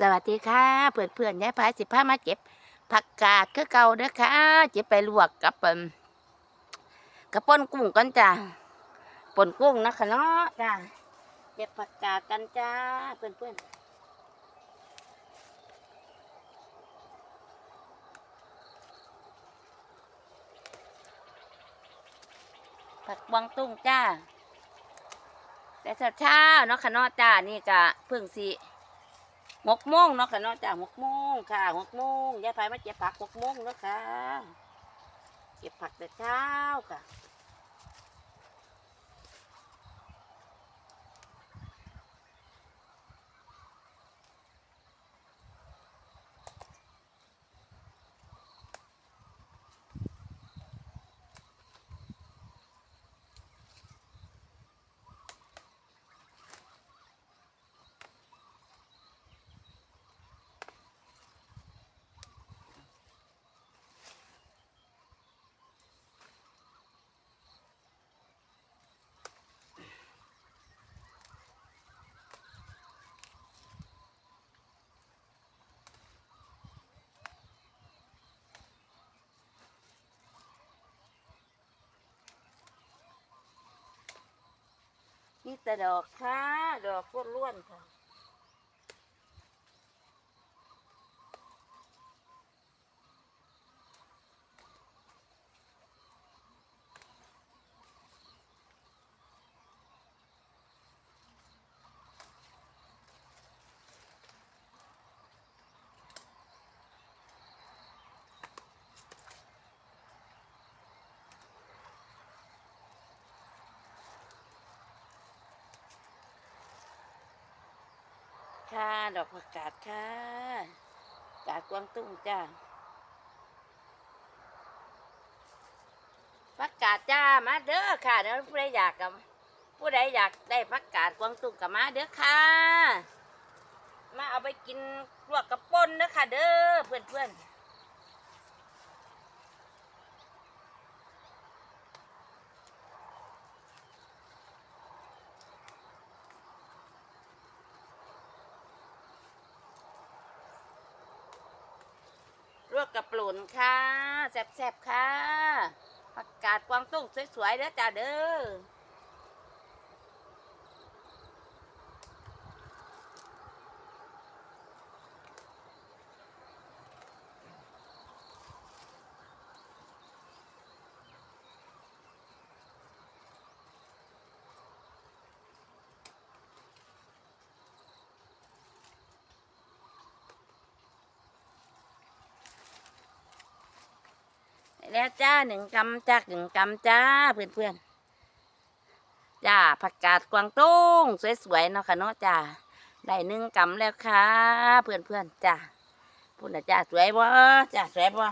สวัสดีค่ะเพื่อนเพื่อนยายพายสิพามาเก็บ ผักกาดคือเก่าเด้อค่ะเจ็บไปลวกกับกับป่นกุ้งกันจ้ะป่นกุ้งนะคะเนาะจ้ะเก็บผักกาดกันจ้าเพื่อนเพื่อนๆผักบวงตุ้งจ้า แต่เช้าเนาะค่ะเนาะจ้านี่ก็เพิ่งสิ หกโมงเนาะค่ะเนาะจ้าหกโมงค่ะหกโมงยายพายมาเก็บผักหกโมงเนาะค่ะ เก็บผักแต่เช้าค่ะ นี่แต่ดอกค่ะ ดอกพวกล้วนๆค่ะ ค่ะ ดอกผักกาดค่ะกาดกวางตุ้งจ้าผักกาดจ้ามาเด้อค่ะเดี๋ยวผู้ใดอยากกับผู้ใดอยากได้ผักกาดกวางตุ้งกับมาเด้อค่ะ มาเอาไปกินลวกกับป่นเด้อค่ะ เด้อเพื่อนเพื่อนๆ ลุนค่ะแซ่บๆค่ะผักกาดกวางตุ้งสวยๆเด้อจ้าเด้อ แล้วจ้าหนึ่งกำจ้าหนึ่งกำจ้าเพื่อนเพื่อนจ้าผักกาดกวางตุ้งสวยๆเนาะค่ะเนาะจ้าได้หนึ่งกำแล้วค่ะ เพื่อนเพื่อนจ้าพูดนะจ้าสวยบ่จ้าสวยบ่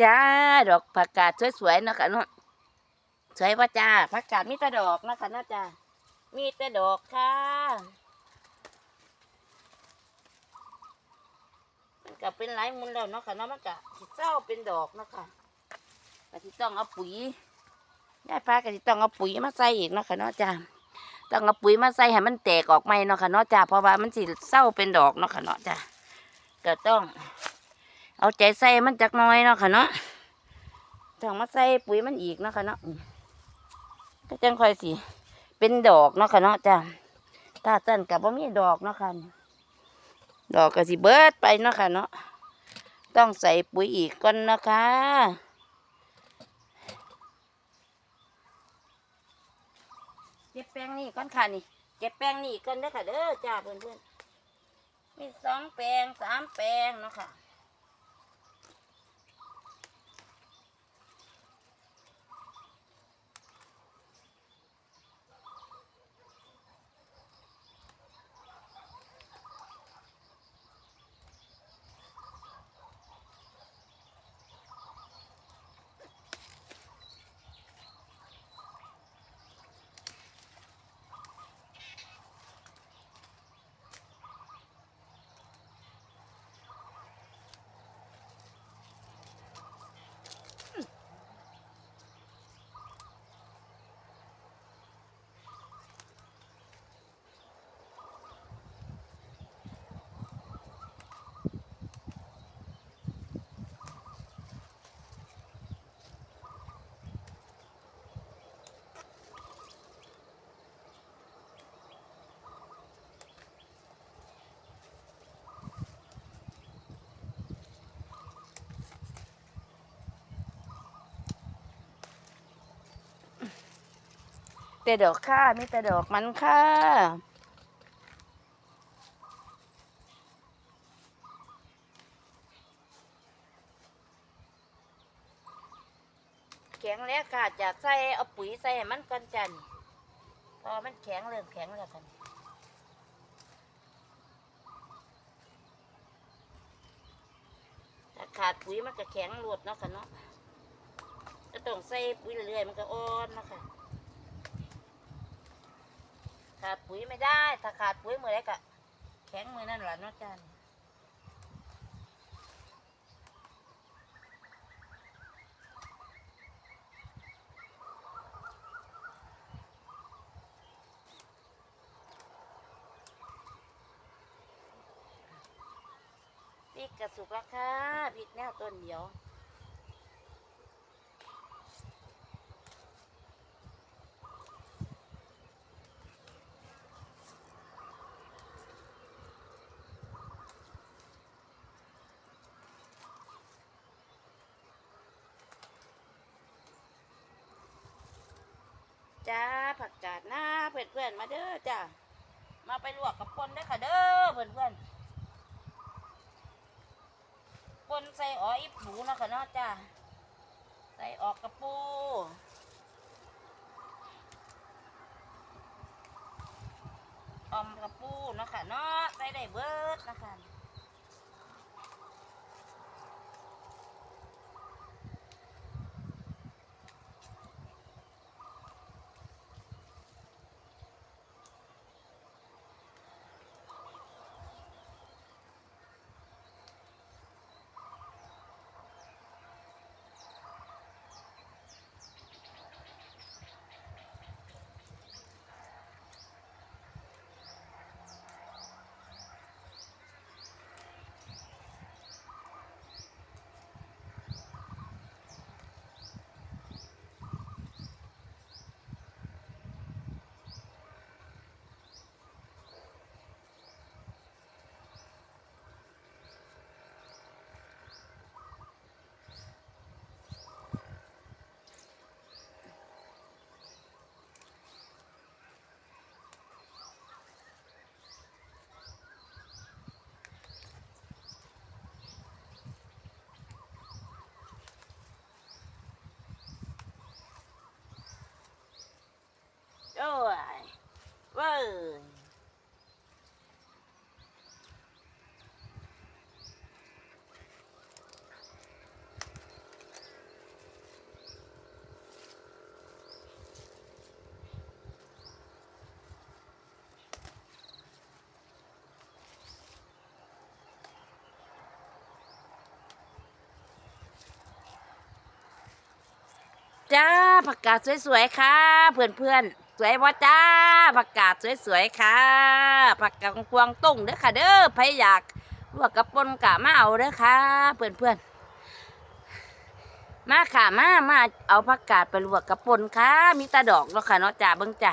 จ้าดอกผักกาดสวยๆนะค่ะเนาะสวยป่ะจ้าผักกาดมีแต่ดอกนะคะเนาะจ้ามีแต่ดอกค่ะมันก็เป็นหลายมุนแล้วเนาะค่ะเนาะมันก็สิเศร้าเป็นดอกเนาะค่ะก็สิต้องเอาปุ๋ยยายพาก็สิต้องเอาปุ๋ยมาใส่อีกเนาะค่ะเนาะจ้าต้องเอาปุ๋ยมาใส่ให้มันแตกออกใหม่เนาะค่ะเนาะจ้าเพราะว่ามันสิเศร้าเป็นดอกเนาะค่ะเนาะจ้าก็ต้อง เอาใจใส่มันจักน้อยเนาะค่ะเนาะต้องมาใส่ปุ๋ยมันอีกเนาะค่ะเนาะก็จังค่อยสิเป็นดอกเนาะค่ะเนาะจ้ะถ้าต้นกับว่ามีดอกเนาะค่ะดอกก็สิเบิดไปเนาะค่ะเนาะต้องใส่ปุ๋ยอีกก่อนนะคะเก็บแป้งนี่ก่อนค่ะนี่เก็บแป้งนี่ก่อนเด้อค่ะเด้อจ้าเพื่อนๆมีสองแปลงสามแปลงเนาะค่ะ แต่ดอกค่ะมีแต่ดอกมันค่ะแข็งแล้วค่ะจะใส่เอาปุ๋ยใส่ให้มันก่อนจันพอมันแข็งเริ่มแข็งแล้วกันถ้าขาดปุ๋ยมันก็แข็งหลดเนาะค่ะเนาะจะต้องใส่ปุ๋ยเรื่อยๆมันก็อ่อนเนาะค่ะ ขาดปุ๋ยไม่ได้ ถ้าขาดปุ๋ยมือไรก็แข็งมือนั่นแหละนาะจันพริกกระสุกราคาพริกแนวต้นเดียว จ้าผักกาดหน้าเพื่อนเพื่อนๆมาเด้อจ้ามาไปลวกกับปนได้ค่ะเด้อเพื่อนเพื่อนๆปนใส่อ๋ออีปูนะค่ะเนาะจ้าใส่ออกกระปูออมกระปูนะค่ะเนาะใส่ได้เบิดนะคะ้ยจ้าผักกาดสวยๆ ค่ะ เพื่อนๆ วยบ่จ้าผักกาดสวยๆค่ะผักกาดกวงตุ้งเด้อค่ะ เด้อใครอยากลวกกระปนกะมาเอาเด้อค่ะเพื่อนเพื่อนๆมาค่ะมามาเอาผักกาดไปลวกกระปนค่ะ มีตาดอกเนาะค่ะเนาะจ้าเบิ่งจ้า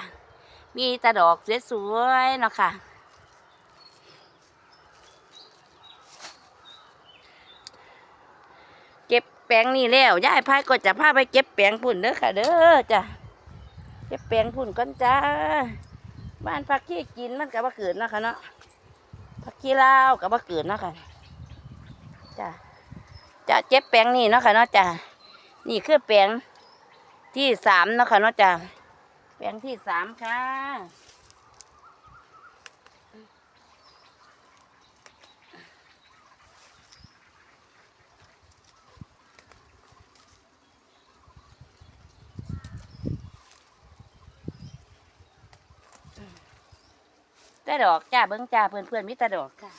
มีตาดอกสวยๆเนาะค่ะเก็บแปลงนี่แล้วยายพายก็จะพาไปเก็บแปลงพุ่นเด้อค่ะ เด้อจ้ะ เก็บแปลงพุ่นก่อนจ้า บ้านผักขี้กินมันกับว่าเกิดนะคะเนาะผักขี้ลาวกับว่าเกิดนะคะจ้ะจะเจ็บแปลงนี่เนาะค่ะเนาะจ้านี่คือแปลงที่สามเนาะค่ะเนาะจ้าแปลงที่สามค่ะ แต่ดอกจ้าเบิ้งจ้าเพื่อนเพื่อนมีแต่ดอกค่ะ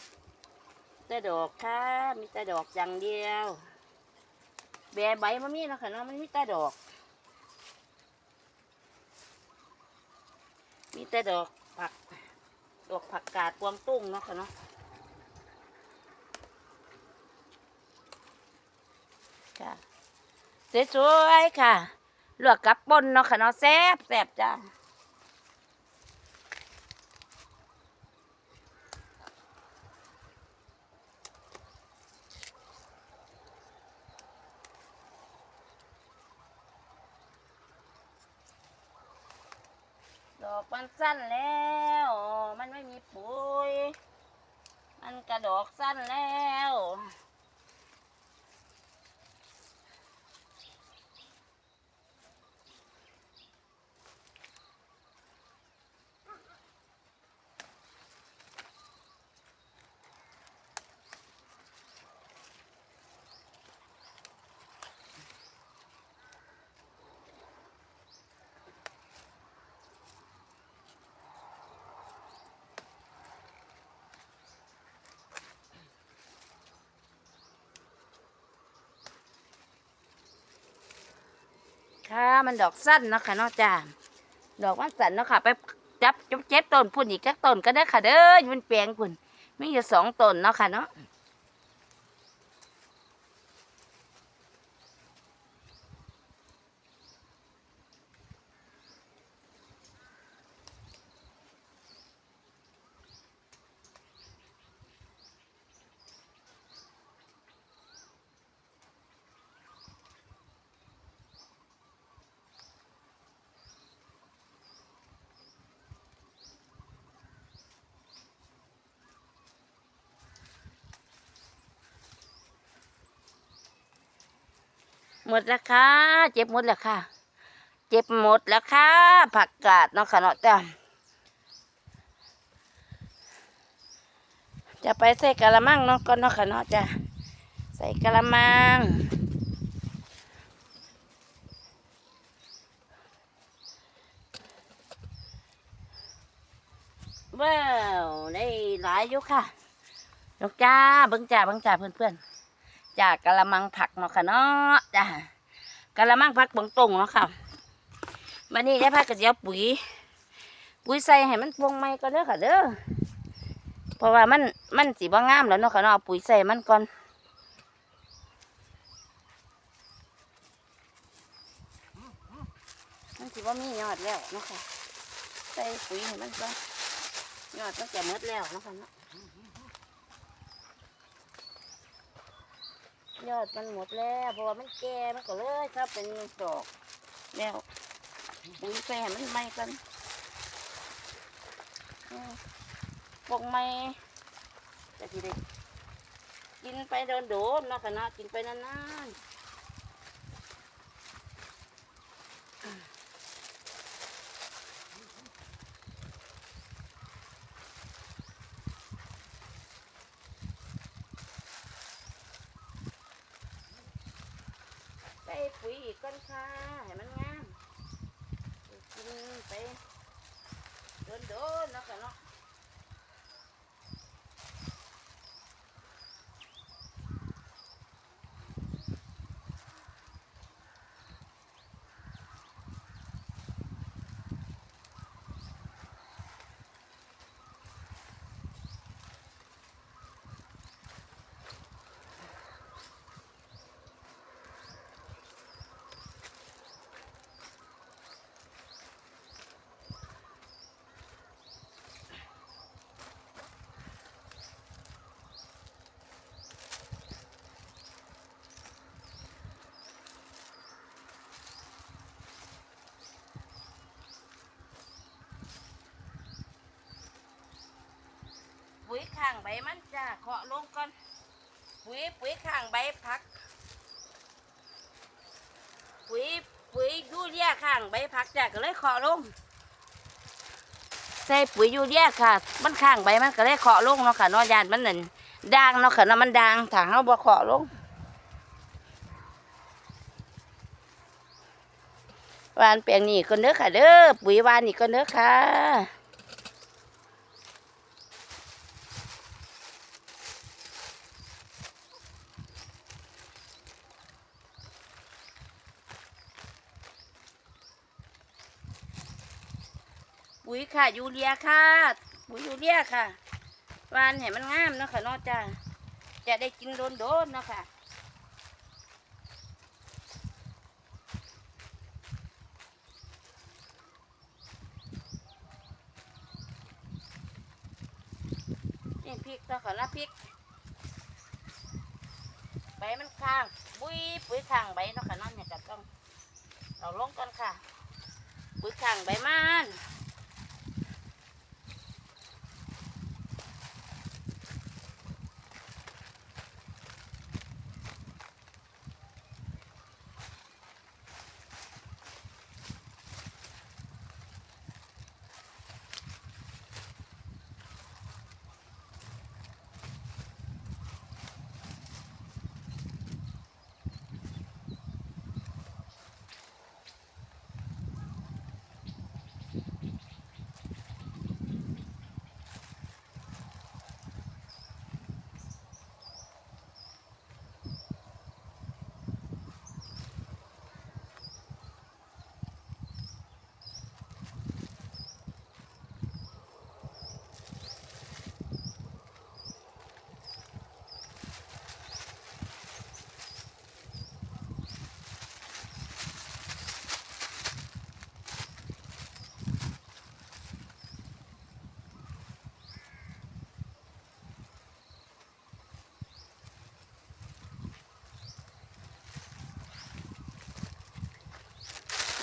แต่ดอกค่ะมีแต่ดอกอย่างเดียวแบใบมันมีเนาะค่ะเนาะมันมีแต่ดอก มีแต่ดอกผัก ดอกผักกาดกวางตุ้งเนาะค่ะเนาะค่ะสวยๆค่ะลวกกับปนเนาะค่ะเนาะแซ่บแซ่บจ้า อกมันสั้นแล้ว มันไม่มีปุ๋ย มันกระดอกสั้นแล้ว ค่ะ มันดอกสั้นเนาะค่ะเนาะจ้าดอกมันสั้นเนาะค่ะไปจับจับเจ็บต้นพุ่นอีกจักต้นก็ได้ค่ะเด้อมันแปลงพุ่นมีอยู่สองต้นเนาะค่ะเนาะ หมดแล้วค่ะ เจ็บหมดแล้วค่ะ เจ็บหมดแล้วค่ะ ผักกาดเนาะค่ะเนาะจ้าจะไปใส่กะละมังเนาะก่อนเนาะค่ะเนาะจ้าใส่กะละมังว้าวได้หลายอยู่ค่ะดอกจ้าเบิ้งจ้าเบิ้งจ้าเพื่อนเพื่อนๆ จากกะละมังผักเนาะค่ะเนาะจ้ากะละมังผักบงตรงเนาะค่ะวันนี้ได้พักกระเจียวปุ๋ย ปุ๋ยใส่ให้มันปวงไม้ก่อนเด้อค่ะเด้อเพราะว่ามันมันสีบ่งามแล้วเนาะค่ะเนาะปุ๋ยใส่มันก่อนมันสีบ่มียอดแล้วเนาะค่ะใส่ปุ๋ยให้มันก่อนยอดมันจะมดแล้วเนาะค่ะเนาะ ยอดมันหมดแล้วเพราะว่ามันแก่มันก็เลยถ้าเป็นดอกแล้วปุ๋ยแฝมันไหม่กันอืมปกไหม้จะทีเด็กกินไปโดนโดนนะคณะนะกินไปนานๆ ปุ๋ยอีกก้อนค่ะให้มันงามกินไปโดนๆเนาะค่ะเนาะ ยข้างใบมันจ้าเคาะลงก่อน ปุ๋ยปุ๋ยข้างใบพัก ปุ๋ยปุ๋ยยูเรียข้างใบพักจ้าก็เลยเคาะลง ใส่ปุ๋ยยูเรียค่ะ มันข้างใบมันก็เลยเคาะลงเนาะค่ะนาะยานมันนั่นด่างเนาะค่ะเนาะมันด่างถ้าเฮาบ่เคาะลงวานแปลงนี่ก็เด้อค่ะเด้อปุ๋ยวานนี่ก็เด้อค่ะ ค่ะ ยูเรียค่ะปุ๋ยยูเรียค่ะวานเห็นมันงามเนาะค่ะนอกจ้าจะได้กินโดนโดนเนาะค่ะนี่พริกเนาะค่ะนะพริกใบมันข้างปุ้ยปุ๋ยข้างใบเนาะค่ะนั่นเนี่ยก็ต้องเอาลงกันค่ะ ปุ๋ยข้างใบมัน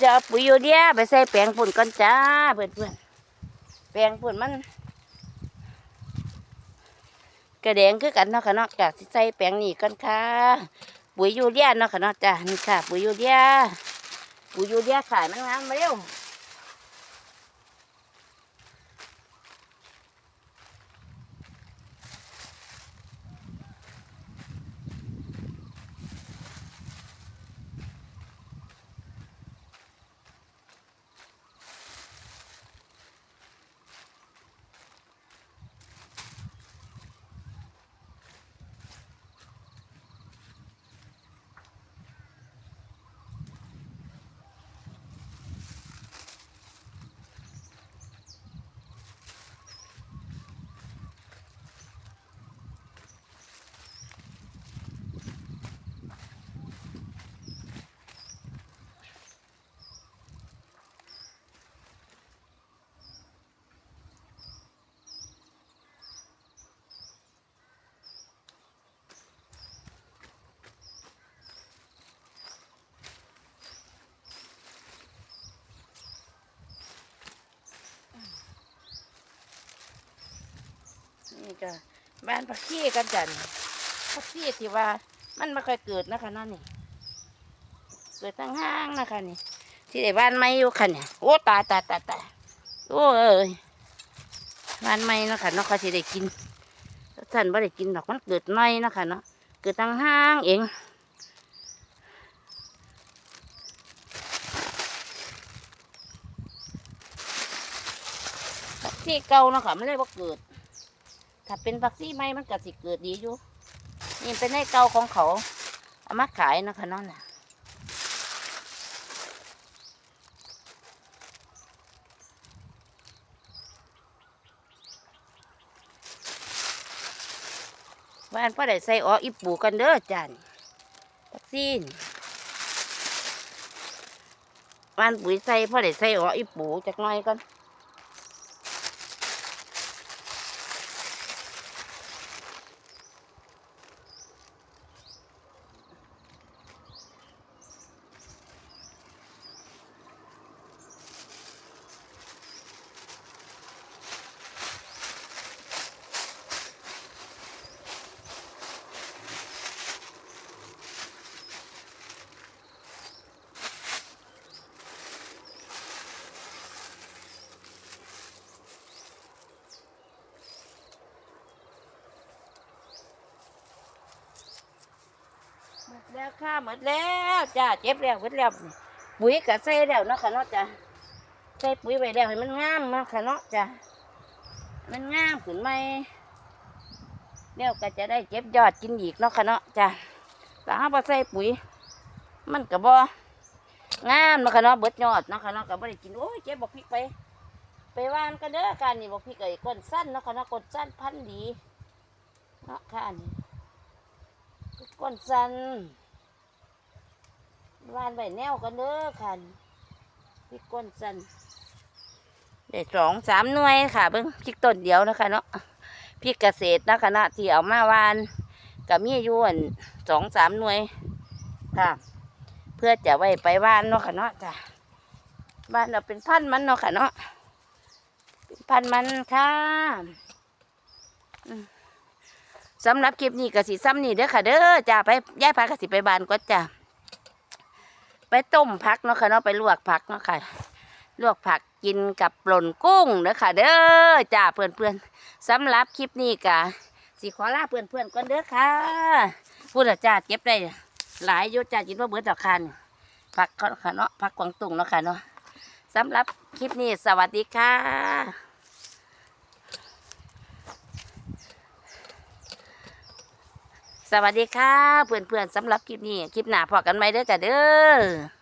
จะเอาปุ๋ยยูเรียไปใส่แปลงฝุ่นก่อนจ้าเพื่อนเพื่อนแปลงฝุ่นมัน กระแดงคือกันเนาะค่ะเนาะจากใส่แปลงนี่ก่อนค่ะ ปุ๋ยยูเรียเนาะค่ะเนาะจ้านี่ค่ะ ปุ๋ยยูเรียปุ๋ยยูเรียขายมันงามมาเร็ว นี่ก็บ้านพักขี้กันจันพักขี้ที่ว่ามันไม่ค่อยเกิดนะคะนั่นนี่ เกิดตั้งห้างนะคะนี่ ที่ไหนบ้านไม่อยู่ค่ะเนี่ยโอ้ตายตายตายตายโอ้เอ้ยบ้านไม่นะคะเนาะเขาสิได้กินท่านไม่ได้กินดอกมันเกิดน้อยนะคะเนาะเกิดตั้งห้างเองที่เก่านะคะไม่ได้ว่าเกิด ถ้าเป็นผักซี่ไหมมันก็สิเกิดดีอยู่ นี่เป็นในเก่าของเขา เอามาขายนะคะเนั่นน่ะบ้านพ่อได้ใส่อออีปูกันเด้อจานผักซี่นบ้านปุ๋ยใส่พ่อได้ใส่อออีปูจักหน่อยก่อน แล้วค่ะหมดแล้วจ้าเจ็บแล้วหมดแล้วปุ๋ยก็ใส่แล้วเนาะค่ะเนาะจ้าใส่ปุ๋ยไว้แล้วให้มันงามเนาะค่ะเนาะจ้ามันงามขึ้นไหมเดี๋ยวก็จะได้เก็บยอดกินอีกเนาะค่ะเนาะจ้าแต่ถ้าพอใส่ปุ๋ย มันก็บ่งามเนาะค่ะเนาะเบิดยอดเนาะค่ะเนาะก็บ่ได้กินโอ้ยเจ็บบอกพริกไป ไปหวานกันเด้อการนี่บอกพริกไอ้ก้นสั้นเนาะค่ะเนาะก้นสั้นพันดีเนาะค่ะอันนี้ก้นสั้น วานใบแนวกันเด้อค่ะพริกก้นสันได้สองสามหน่วยค่ะเบิ่งพริกต้นเดียวนะคะเนาะพริกเกษตรนะคะนะที่เอามาหวานก็มีอยู่อันสองสามหน่วยค่ะ เพื่อจะไว้ไปหวานเนาะค่ะเนาะจ้ะบ้านเราเป็นพันธุ์มันเนาะค่ะเนาะพันมันค่ะสำหรับคลิปนี้ก็สิซ้ำนี่เด้อค่ะเด้อจ้าไปย้ายพักก็สิไปบานก็จ้า ไปต้มผักเนาะค่ะเนาะไปลวกผักเนาะค่ะ ลวกผักกินกับปล่นกุ้งเด้อค่ะเด้อจ้าเพื่อนเพื่อนสำหรับคลิปนี้ก็สิขอลาเพื่อนเพื่อนก่อนเด้อค่ะพูดและจ้าเก็บได้ หลายยุจ้าจินว่าเบิดดอกคันผักเขาค่ะเนาะผักกวางตุ้งเนาะค่ะเนาะสำหรับคลิปนี้สวัสดีค่ะ สวัสดีค่ะเพื่อนๆสำหรับคลิปนี้ คลิปหน้าพอกันไหมเด้อจ้ะเด้อ